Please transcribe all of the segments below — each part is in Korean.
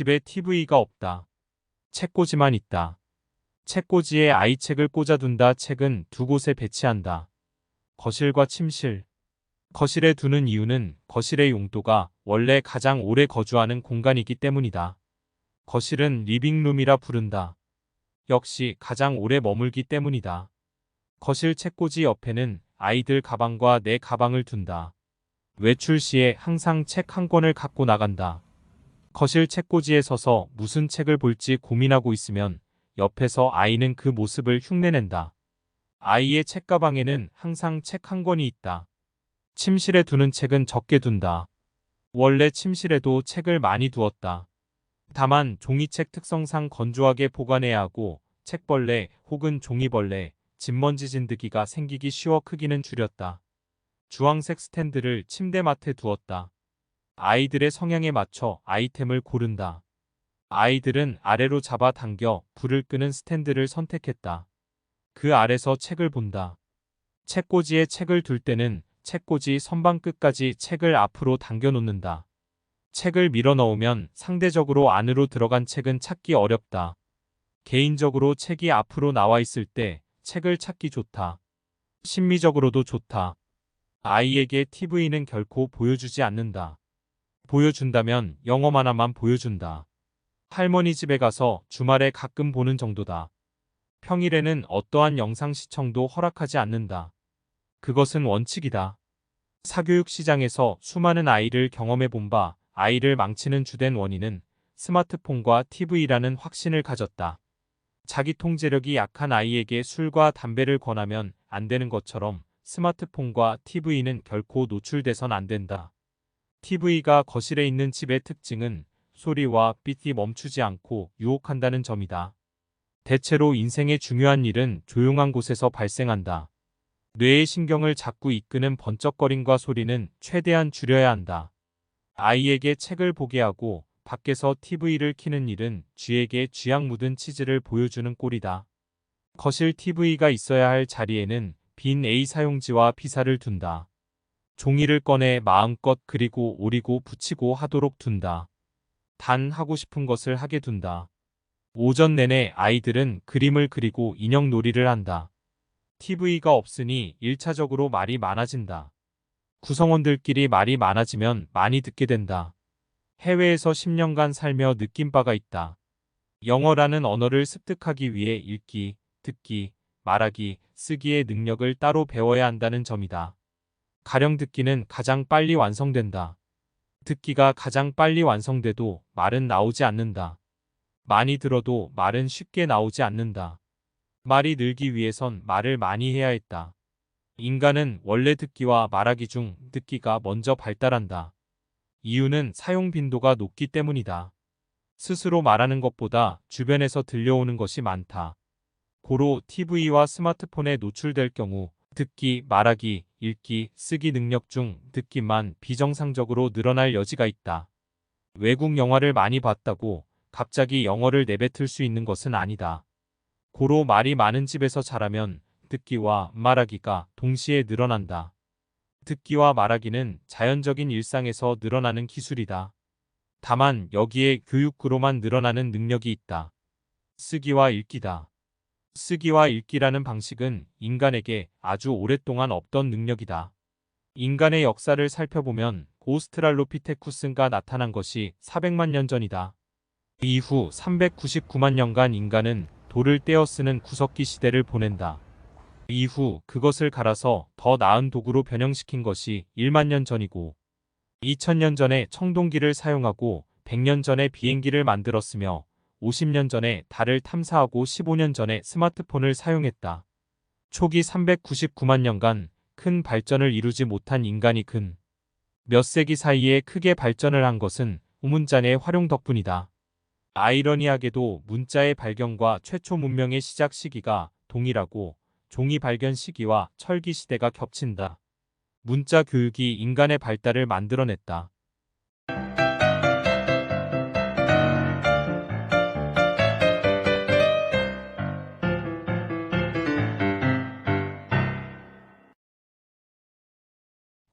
집에 TV가 없다. 책꽂이만 있다. 책꽂이에 아이책을 꽂아둔다. 책은 두 곳에 배치한다. 거실과 침실. 거실에 두는 이유는 거실의 용도가 원래 가장 오래 거주하는 공간이기 때문이다. 거실은 리빙룸이라 부른다. 역시 가장 오래 머물기 때문이다. 거실 책꽂이 옆에는 아이들 가방과 내 가방을 둔다. 외출 시에 항상 책 한 권을 갖고 나간다. 거실 책꽂이에 서서 무슨 책을 볼지 고민하고 있으면 옆에서 아이는 그 모습을 흉내낸다. 아이의 책가방에는 항상 책 한 권이 있다. 침실에 두는 책은 적게 둔다. 원래 침실에도 책을 많이 두었다. 다만 종이책 특성상 건조하게 보관해야 하고 책벌레 혹은 종이벌레, 진먼지 진드기가 생기기 쉬워 크기는 줄였다. 주황색 스탠드를 침대맡에 두었다. 아이들의 성향에 맞춰 아이템을 고른다. 아이들은 아래로 잡아 당겨 불을 끄는 스탠드를 선택했다. 그 아래서 책을 본다. 책꽂이에 책을 둘 때는 책꽂이 선반 끝까지 책을 앞으로 당겨 놓는다. 책을 밀어 넣으면 상대적으로 안으로 들어간 책은 찾기 어렵다. 개인적으로 책이 앞으로 나와 있을 때 책을 찾기 좋다. 심미적으로도 좋다. 아이에게 TV는 결코 보여주지 않는다. 보여준다면 영어 만화만 보여준다. 할머니 집에 가서 주말에 가끔 보는 정도다. 평일에는 어떠한 영상 시청도 허락하지 않는다. 그것은 원칙이다. 사교육 시장에서 수많은 아이를 경험해 본 바 아이를 망치는 주된 원인은 스마트폰과 TV라는 확신을 가졌다. 자기 통제력이 약한 아이에게 술과 담배를 권하면 안 되는 것처럼 스마트폰과 TV는 결코 노출돼선 안 된다. TV가 거실에 있는 집의 특징은 소리와 빛이 멈추지 않고 유혹한다는 점이다. 대체로 인생의 중요한 일은 조용한 곳에서 발생한다. 뇌의 신경을 자꾸 이끄는 번쩍거림과 소리는 최대한 줄여야 한다. 아이에게 책을 보게 하고 밖에서 TV를 키는 일은 쥐에게 쥐약 묻은 치즈를 보여주는 꼴이다. 거실 TV가 있어야 할 자리에는 빈 A 사용지와 피사를 둔다. 종이를 꺼내 마음껏 그리고 오리고 붙이고 하도록 둔다. 단 하고 싶은 것을 하게 둔다. 오전 내내 아이들은 그림을 그리고 인형 놀이를 한다. TV가 없으니 1차적으로 말이 많아진다. 구성원들끼리 말이 많아지면 많이 듣게 된다. 해외에서 10년간 살며 느낀 바가 있다. 영어라는 언어를 습득하기 위해 읽기, 듣기, 말하기, 쓰기의 능력을 따로 배워야 한다는 점이다. 가령 듣기는 가장 빨리 완성된다. 듣기가 가장 빨리 완성돼도 말은 나오지 않는다. 많이 들어도 말은 쉽게 나오지 않는다. 말이 늘기 위해선 말을 많이 해야 했다. 인간은 원래 듣기와 말하기 중 듣기가 먼저 발달한다. 이유는 사용 빈도가 높기 때문이다. 스스로 말하는 것보다 주변에서 들려오는 것이 많다. 고로 TV와 스마트폰에 노출될 경우 듣기, 말하기, 읽기, 쓰기 능력 중 듣기만 비정상적으로 늘어날 여지가 있다. 외국 영화를 많이 봤다고 갑자기 영어를 내뱉을 수 있는 것은 아니다. 고로 말이 많은 집에서 자라면 듣기와 말하기가 동시에 늘어난다. 듣기와 말하기는 자연적인 일상에서 늘어나는 기술이다. 다만 여기에 교육으로만 늘어나는 능력이 있다. 쓰기와 읽기다. 쓰기와 읽기라는 방식은 인간에게 아주 오랫동안 없던 능력이다. 인간의 역사를 살펴보면 오스트랄로피테쿠스가 나타난 것이 400만 년 전이다. 이후 399만 년간 인간은 돌을 떼어 쓰는 구석기 시대를 보낸다. 이후 그것을 갈아서 더 나은 도구로 변형시킨 것이 1만 년 전이고 2000년 전에 청동기를 사용하고 100년 전에 비행기를 만들었으며 50년 전에 달을 탐사하고 15년 전에 스마트폰을 사용했다. 초기 399만 년간 큰 발전을 이루지 못한 인간이 근 몇 세기 사이에 크게 발전을 한 것은 우문자의 활용 덕분이다. 아이러니하게도 문자의 발견과 최초 문명의 시작 시기가 동일하고 종이 발견 시기와 철기 시대가 겹친다. 문자 교육이 인간의 발달을 만들어냈다.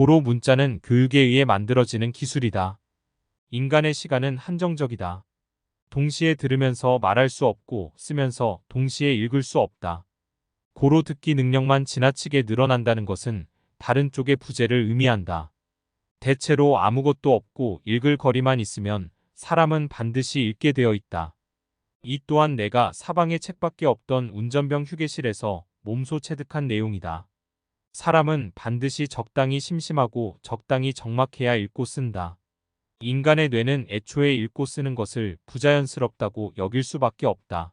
고로 문자는 교육에 의해 만들어지는 기술이다. 인간의 시간은 한정적이다. 동시에 들으면서 말할 수 없고 쓰면서 동시에 읽을 수 없다. 고로 듣기 능력만 지나치게 늘어난다는 것은 다른 쪽의 부재를 의미한다. 대체로 아무것도 없고 읽을 거리만 있으면 사람은 반드시 읽게 되어 있다. 이 또한 내가 사방에 책밖에 없던 운전병 휴게실에서 몸소 체득한 내용이다. 사람은 반드시 적당히 심심하고 적당히 적막해야 읽고 쓴다. 인간의 뇌는 애초에 읽고 쓰는 것을 부자연스럽다고 여길 수밖에 없다.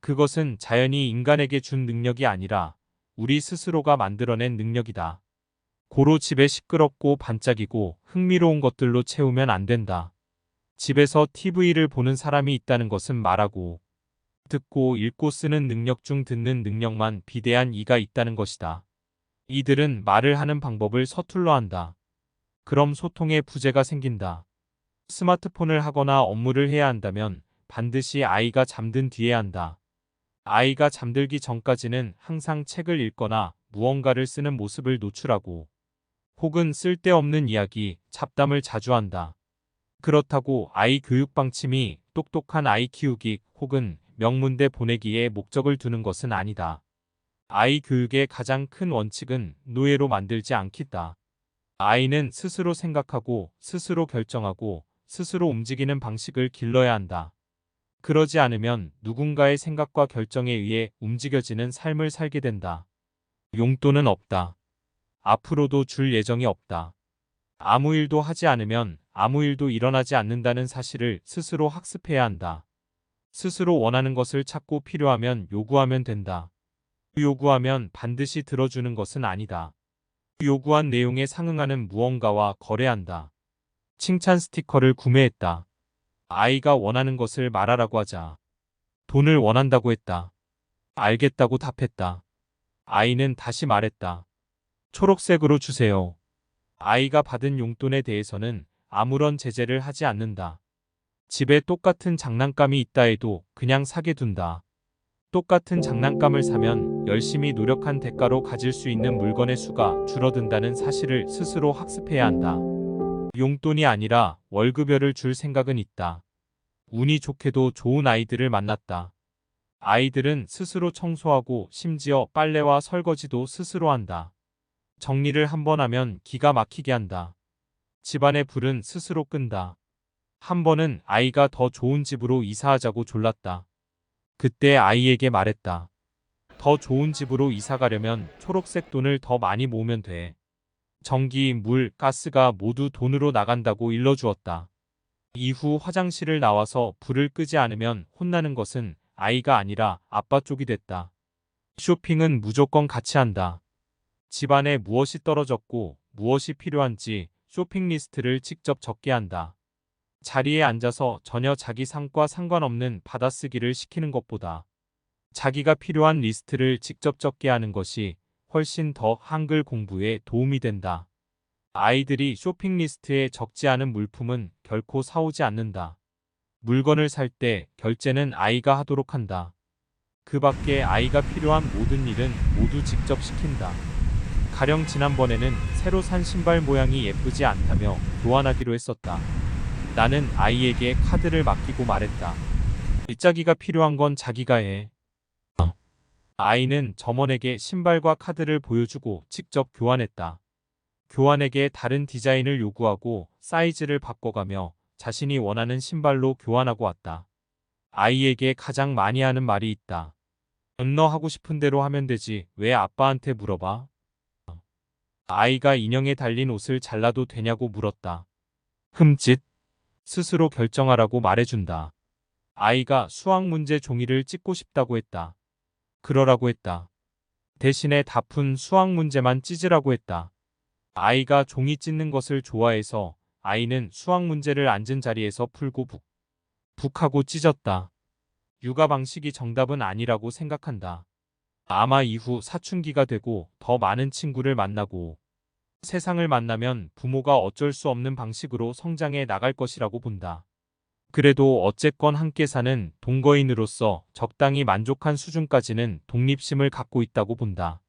그것은 자연이 인간에게 준 능력이 아니라 우리 스스로가 만들어낸 능력이다. 고로 집에 시끄럽고 반짝이고 흥미로운 것들로 채우면 안 된다. 집에서 TV를 보는 사람이 있다는 것은 말하고 듣고 읽고 쓰는 능력 중 듣는 능력만 비대한 이가 있다는 것이다. 이들은 말을 하는 방법을 서툴러 한다. 그럼 소통에 부재가 생긴다. 스마트폰을 하거나 업무를 해야 한다면 반드시 아이가 잠든 뒤에 한다. 아이가 잠들기 전까지는 항상 책을 읽거나 무언가를 쓰는 모습을 노출하고 혹은 쓸데없는 이야기, 잡담을 자주 한다. 그렇다고 아이 교육 방침이 똑똑한 아이 키우기 혹은 명문대 보내기에 목적을 두는 것은 아니다. 아이 교육의 가장 큰 원칙은 노예로 만들지 않겠다. 아이는 스스로 생각하고 스스로 결정하고 스스로 움직이는 방식을 길러야 한다. 그러지 않으면 누군가의 생각과 결정에 의해 움직여지는 삶을 살게 된다. 용돈은 없다. 앞으로도 줄 예정이 없다. 아무 일도 하지 않으면 아무 일도 일어나지 않는다는 사실을 스스로 학습해야 한다. 스스로 원하는 것을 찾고 필요하면 요구하면 된다. 요구하면 반드시 들어주는 것은 아니다. 요구한 내용에 상응하는 무언가와 거래한다. 칭찬 스티커를 구매했다. 아이가 원하는 것을 말하라고 하자. 돈을 원한다고 했다. 알겠다고 답했다. 아이는 다시 말했다. 초록색으로 주세요. 아이가 받은 용돈에 대해서는 아무런 제재를 하지 않는다. 집에 똑같은 장난감이 있다 해도 그냥 사게 둔다. 똑같은 장난감을 사면 열심히 노력한 대가로 가질 수 있는 물건의 수가 줄어든다는 사실을 스스로 학습해야 한다. 용돈이 아니라 월급여를 줄 생각은 있다. 운이 좋게도 좋은 아이들을 만났다. 아이들은 스스로 청소하고 심지어 빨래와 설거지도 스스로 한다. 정리를 한번 하면 기가 막히게 한다. 집안의 불은 스스로 끈다. 한 번은 아이가 더 좋은 집으로 이사하자고 졸랐다. 그때 아이에게 말했다. 더 좋은 집으로 이사 가려면 초록색 돈을 더 많이 모으면 돼. 전기, 물, 가스가 모두 돈으로 나간다고 일러주었다. 이후 화장실을 나와서 불을 끄지 않으면 혼나는 것은 아이가 아니라 아빠 쪽이 됐다. 쇼핑은 무조건 같이 한다. 집안에 무엇이 떨어졌고 무엇이 필요한지 쇼핑 리스트를 직접 적게 한다. 자리에 앉아서 전혀 자기 상과 상관없는 받아쓰기를 시키는 것보다 자기가 필요한 리스트를 직접 적게 하는 것이 훨씬 더 한글 공부에 도움이 된다. 아이들이 쇼핑 리스트에 적지 않은 물품은 결코 사오지 않는다. 물건을 살 때 결제는 아이가 하도록 한다. 그 밖에 아이가 필요한 모든 일은 모두 직접 시킨다. 가령 지난번에는 새로 산 신발 모양이 예쁘지 않다며 교환하기로 했었다. 나는 아이에게 카드를 맡기고 말했다. 일자기가 필요한 건 자기가 해. 아이는 점원에게 신발과 카드를 보여주고 직접 교환했다. 교환에게 다른 디자인을 요구하고 사이즈를 바꿔가며 자신이 원하는 신발로 교환하고 왔다. 아이에게 가장 많이 하는 말이 있다. 너 하고 싶은 대로 하면 되지 왜 아빠한테 물어봐? 아이가 인형에 달린 옷을 잘라도 되냐고 물었다. 흠짓. 스스로 결정하라고 말해준다. 아이가 수학 문제 종이를 찍고 싶다고 했다. 그러라고 했다. 대신에 다 푼 수학 문제만 찢으라고 했다. 아이가 종이 찢는 것을 좋아해서 아이는 수학 문제를 앉은 자리에서 풀고 북, 북하고 찢었다. 육아 방식이 정답은 아니라고 생각한다. 아마 이후 사춘기가 되고 더 많은 친구를 만나고 세상을 만나면 부모가 어쩔 수 없는 방식으로 성장해 나갈 것이라고 본다. 그래도 어쨌건 함께 사는 동거인으로서 적당히 만족한 수준까지는 독립심을 갖고 있다고 본다.